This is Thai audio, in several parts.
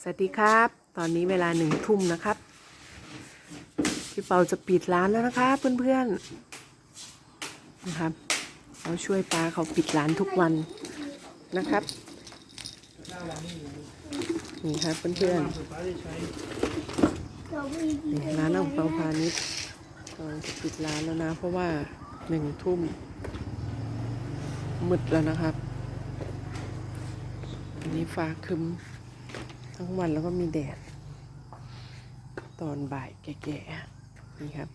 สวัสดีครับ ตอนนี้เวลาหนึ่งทุ่มนะครับ พี่เปาจะปิดร้านแล้วนะครับเพื่อนๆนะครับเราช่วยป้าเขาปิดร้านทุกวันนะครับนี่ครับเพื่อนๆนี่ร้านของเปาพาณิชย์กำลังจะปิดร้านแล้วนะ เพราะว่าหนึ่งทุ่มมืดแล้วนะครับ อันนี้ฟ้าคึม ทั้งวันแล้วก็มีแดด ตอนบ่ายแก่ๆนี่ครับ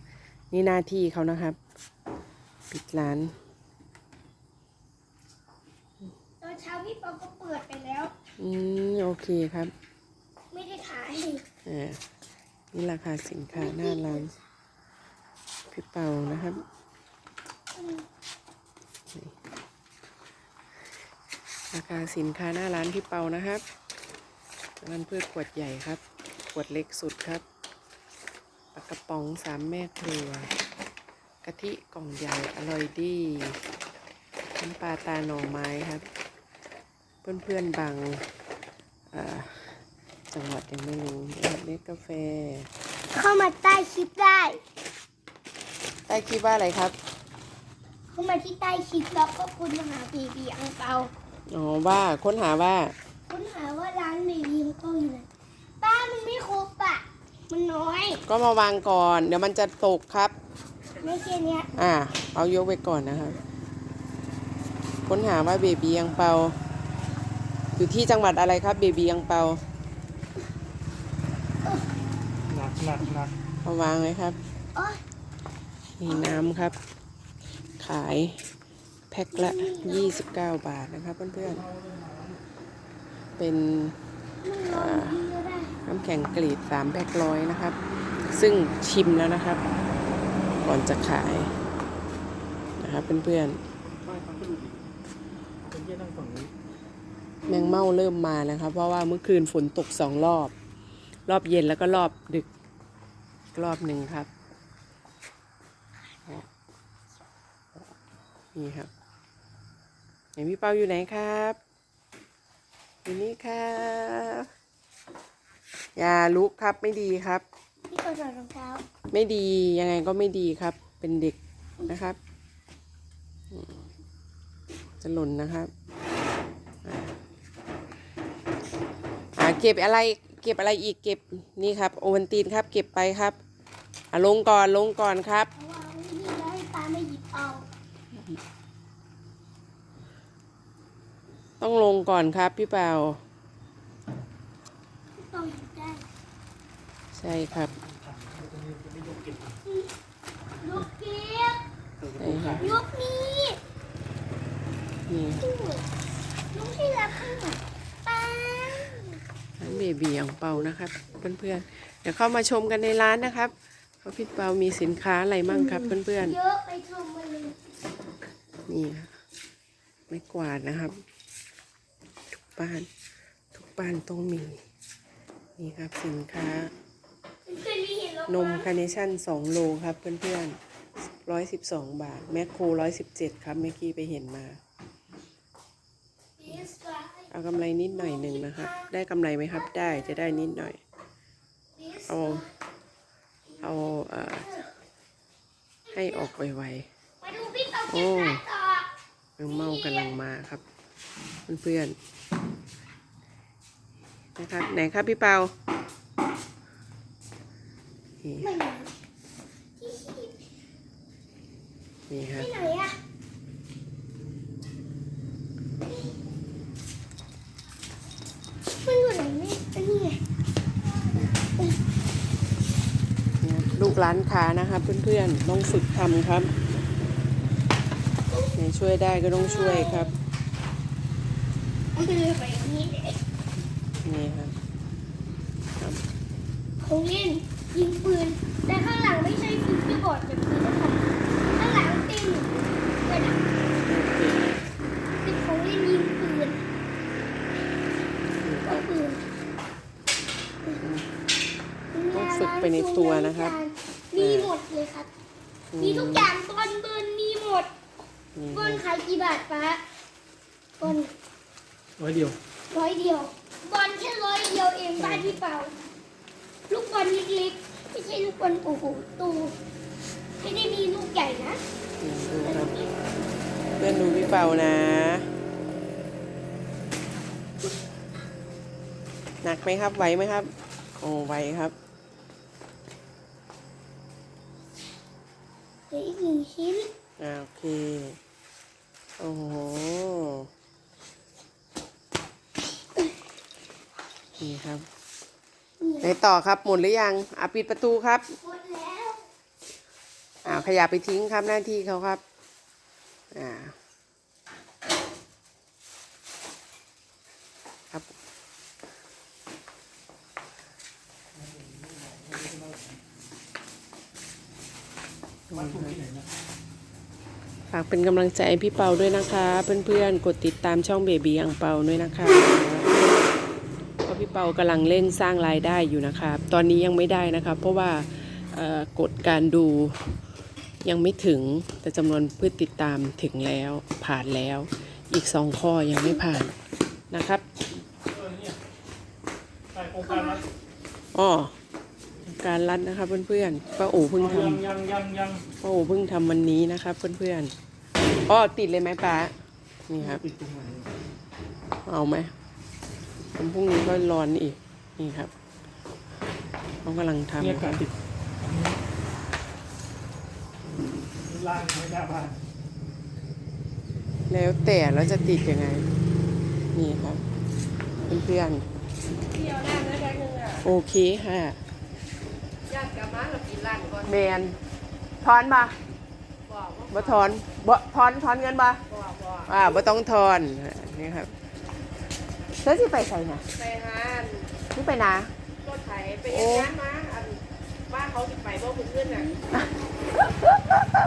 นี่หน้าที่เขานะครับ ปิดร้านตอนเช้าพี่ปอก็เปิดไปแล้ว อืมโอเคครับ ไม่ได้ขายอ่านี่ราคาสินค้าหน้าร้านพี่เปานะครับนี่ราคาสินค้าหน้าร้านพี่เปานะครับ ร้านเพื่อขวดใหญ่ครับ ขวดเล็กสุดครับปลากระป๋องสามแม่ครัว กะทิกล่องใหญ่อร่อยดีน้ำปลาตาหน่อไม้ครับ เพื่อนๆบางอ่าจังหวัดยังไม่รู้นะครับเล็กกาแฟ เข้ามาใต้คลิปได้ ใต้คิดว่าอะไรครับ เข้ามาที่ใต้คลิปแล้วก็คุณหาบีบีอังเปาอ๋อว่าค้นหาว่า คุณหาว่าร้านบีบีอังเปาอยู่ไหนป้ามันไม่ครบอะ มันน้อย ก็มาวางก่อน เดี๋ยวมันจะตกครับ ไม่แค่เนี้ยอ่า เอายกไว้ก่อนนะครับ ค้นหาว่าเบบียังเปา อยู่ที่จังหวัดอะไรครับ เบบียังเปาหนักหนักหนักเอาวางไว้ครับ โอ๊ยนี่น้ำครับ ขายแพ็คละ 29 บาทนะครับเพื่อนๆ เป็นมันร้อนดีก็ได้น้ำแข็งกรีดสามแพ็คร้อยนะครับ ซึ่งชิมแล้วนะครับ ก่อนจะขายนะครับเพื่อนไม่ฟังก็ดูดีเป็นเยี่ยนั่งฝั่งนี้ๆแมงเม่าเริ่มมานะครับ เพราะว่าเมื่อคืนฝนตกสองรอบ รอบเย็นแล้วก็รอบดึกรอบหนึ่งครับ นี่ครับไหนพี่เปาอยู่ไหนครับ อยู่นี่ครับอย่าลุกครับไม่ดีครับ พี่ปอถอดรองเท้าไม่ดียังไงก็ไม่ดีครับ เป็นเด็กนะครับ จะหล่นนะครับอ่าอ่าเก็บอะไรเก็บอะไรอีกเก็บนี่ครับ โอวันตีนครับ เก็บไปครับอะลงก่อนลงก่อนครับ เพราะว่าไม่มีแล้วให้ป้าไม่หยิบเอา ต้องลงก่อนครับพี่เปาใช่ครับยกเก็บใช่ครับยกนี้นี่ลูกที่รักข้างหลังร้านเบบีของเปานะครับเพื่อนๆเดี๋ยวเข้ามาชมกันในร้านนะครับว่าพี่เปามีสินค้าอะไรมั่งครับเพื่อนๆเยอะไปชมมาเลยนี่ค่ะไม่กวาดนะครับ บ้าน ทุกบ้านต้องมี นี่ครับสินค้าเคยมีเห็นแล้วนมคาร์เนชั่นสองโลครับเพื่อนๆร้อยสิบสองบาท แมคโครร้อยสิบเจ็ดครับเมื่อกี้ไปเห็นมาเอากำไรนิดหน่อยหนึ่งนะครับ ได้กำไรไหมครับได้จะได้นิดหน่อย เอา เอาเอ่อให้ออกไวมาดูพี่เอาๆเก็โอ้บร้านต่อแมงเม่ากำลังมาครับ เพื่อนๆ นะครับไหนครับพี่เปานี่ไม่ไหนนี่ครับที่ไหนอะมันอยู่ไหนนี่อันนี้ไงนี่ครับลูกร้านค้านะครับเพื่อนๆต้องฝึกทำครับไหนช่วยได้ก็ต้องช่วยครับ มันเลยไปอย่างนี้เลย นี่ครับครับ เขาเล่นยิงปืน แต่ข้างหลังไม่ใช่ฟิวที่บอร์ดแบบนี้นะครับข้างหลังตีนเลยนะโอเคเป็นของเล่นยิงปืนนี่คก็รับปืนต้องฝึกไปในตัวนะครับ มีหมดเลยครับอืมีทุกอย่างบอลเบิร์นมีหมดนี่บคอรัลบขายกี่บาทปะบอลร้อยเดียว ร้อยเดียว บอลแค่ร้อยเดียวเองบ้านพี่เปา ลูกบอลเล็กๆไม่ใช่ลูกบอลโอ้โหตูไม่ได้มีลูกใหญ่นะดูครับเพื่อนดูพี่เปานะ หนักไหมครับไหวไหมครับ โอ้ไหวครับเหลืออีกหนึ่งชิ้นอ่าโอเค โอ้โหนี่ครับ ไหนต่อครับหมดหรือยังอะปิดประตูครับหมดแล้วอ่าขยะไปทิ้งครับหน้าที่เขาครับอ่าครับวัตถุที่ไหนนะฝากเป็นกำลังใจให้พี่เปาด้วยนะคะ เพื่อนๆกดติดตามช่องเบบีอังเปาด้วยนะคะ เราะพี่เปากำลังเร่งสร้างรายได้อยู่นะครับ ตอนนี้ยังไม่ได้นะครับ เพราะว่ากฎการดูยังไม่ถึงแต่จำนวนผู้ติดตามถึงแล้วผ่านแล้ว อีกสองข้อยังไม่ผ่านนะครับโครงการรัดอ๋อการรัดนะครับเพื่อนๆป้าโอ๋เพิ่งทยังยังยังยังำป้าโอ๋เพิ่งทำวันนี้นะครับเพื่อนๆอ๋อติดเลยไหมป้านี่ครับเอาไหม วันพรุ่งนี้ก็ร้อนอีก นี่ครับเขากำลังเนี่ยทำคการัรบติดล่างไม่ได้บ้านแล้วแต่เราจะติดยังไง นี่ครับเพื่อนเที่ยวนั่งแล้วแค่นึงอะๆโอเคค่ะญาติกลับมาเรากินร้านก่อนแมนทอนมาบอกว่าบ่ทอนบ่ทอนทอนเงินมาบอกบอกอ่าบ่ต้องทอนนี่ครับ แล้วที่ไปใส่น่ะไปหาอันนี่ไปนะรถไถไปเฮ็ดงานมาอันว่าเขาสิไปบ่คุณขึ้นอะ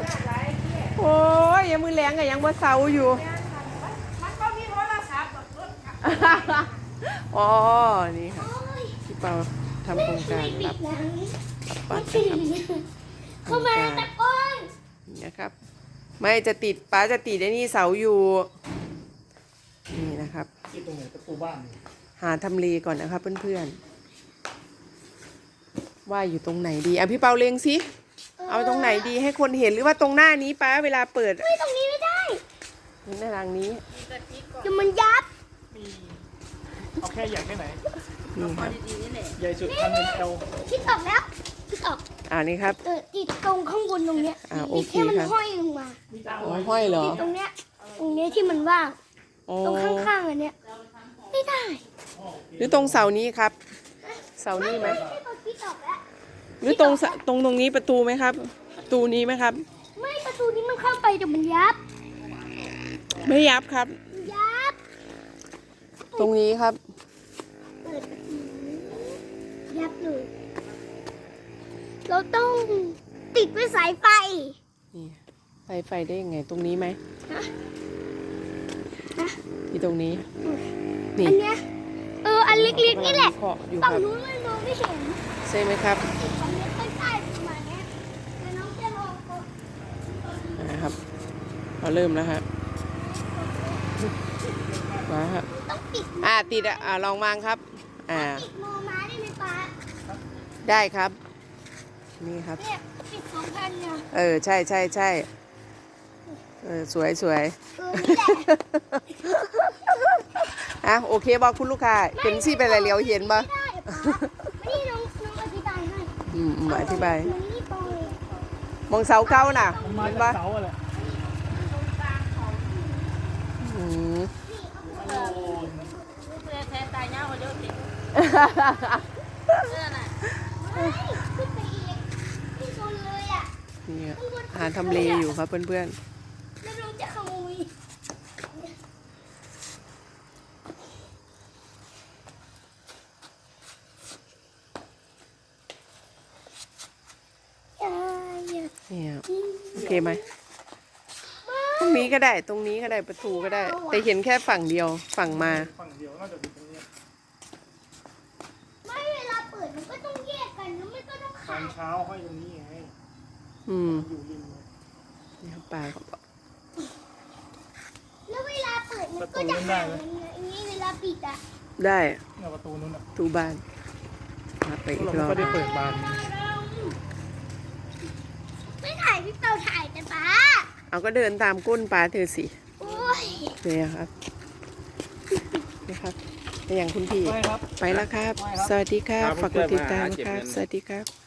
ยากไรเที่ยโอ้ยยังมือแรงอะยังบ่เซาอยู่ งานทำมันมันก็มีโทรศัพท์แบบรถขับอ๋อ นี่ครับโอ้ยพี่เปาทำโครงการไม่ปิรัดบหลังรับบัไม่ตรปินะครับดเข้ามาตะโกนนะครับ ไม่จะติดป้าจะติดไอ้นี่เสาอยู่ นี่นะครับ ติดตรงไหนประตูบ้านนี่หาทำเลก่อนนะครับเพื่อนๆ ว่าอยู่ตรงไหนดีอะพี่เปาเลงสิ เอาตรงไหนดีให้คนเห็นหรือว่าตรงหน้านี้ป้าเวลาเปิดไม่ตรงนี้ไม่ได้หน้าทางนี้มีแต่พริกก่อนเดี๋ยวมันยับมีเอาแค่ใหญ่แค่ไหนนี่ครับดีๆนี่แหละใหญ่สุดพันหนึ่งเอลคิดออกแล้วคิดออกอ่านี่ครับ เออติดตรงข้างบนตรงเนี้ยอ่าโอเคที่มันครับห้อยลงมาอ๋อห้อยเหรอติดตรงเนี้ยตรงเนี้ยที่มันว่างอ๋อตรงข้างๆอันเนี้ย ไม่ได้หรือตรงเสานี้ครับ เสานี้ไหมไม่พอคิดออกแล้วหรือตรงเสาตรงตรงนี้ประตูไหมครับ ประตูนี้ไหมครับ ไม่ประตูนี้มันเข้าไปเดี๋ยวมันยับไม่ยับครับมันยับตรงนี้ครับ เปิดประตูยับเลยเราต้องติดด้วยสายไฟนี่ไฟไฟได้ยังไงตรงนี้ไหมฮะฮะ ที่ตรงนี้ นี่อันเนี้ยเอออันเล็กๆนี่แหละเคาะอยู่คฝั่งรับนู้นมันมองไม่เห็นใช่ไหมครับฝั่งนี้ใกล้ๆประมาณเนี้ยแต่น้องจะลองกดนะครับเราเริ่มแล้วครับมาครับต้องปิดอ่าติดอะอ่าลองวางครับ อ่า ปิดโมมาได้ไหมป้าได้ครับ นี่ครับ เนี่ยปิดสองพันเนี่ยเออใช่ใช่ใช่ เออสวยสวยเออนี่แหละอะโอเคบอกคุณลูกค้าเป็นสิเป็นอะไรเลียวเห็นปะไม่ได้ป้าไม่ได้น้องน้องอธิบายให้อืมอืมอธิบายมันนี่ตรงเลยมองเสาเก้าน่ะมันมาเห็นจากปะเสาอะไรอืมเพื่อแทนตายเงาเขาเยอะจริงเพื่อนอะเฮ้ยขึ้นไปอีกที่บนเลยอะนี่อะหาทำเลอยู่ครับเพื่อน แล้วน้องจะขโมยอย่าอย่าๆเนี่ยทิ้งโอเคไหมตรงนี้ก็ได้ตรงนี้ก็ได้ประตูก็ได้ แต่เห็นแค่ฝั่งเดียวฝั่งมาฝั่งเดียวน่าจะติดตรงนี้ไม่เวลาเปิดมันก็ต้องแยกกันแล้วมันก็ต้องตอขานยเช้าห้อยตรงนี้ไงอืม อยู่ริมเลยนี่ครับปลาเขาบอก แล้วเวลาเปิดมันก็จะห่างอย่างนี้เวลาปิดอะได้เนี่ยประตูนู้นอะตูบ้านเไปอีเรากรไม่อบค่อยได้เปิดบานไม่ถ่ายพี่เปาถ่ายแต่ป้าเอาก็เดินตามก้นปลาเธอสิโอ้ยเนี่ยครับนี่ครับเป็นอย่างคุณพี่ ไม่ครับ ไปแล้วครับไม่ครับสวัสดีครับครับฝากกดติดตามเก็บครัเงิบนสวัสดีครับ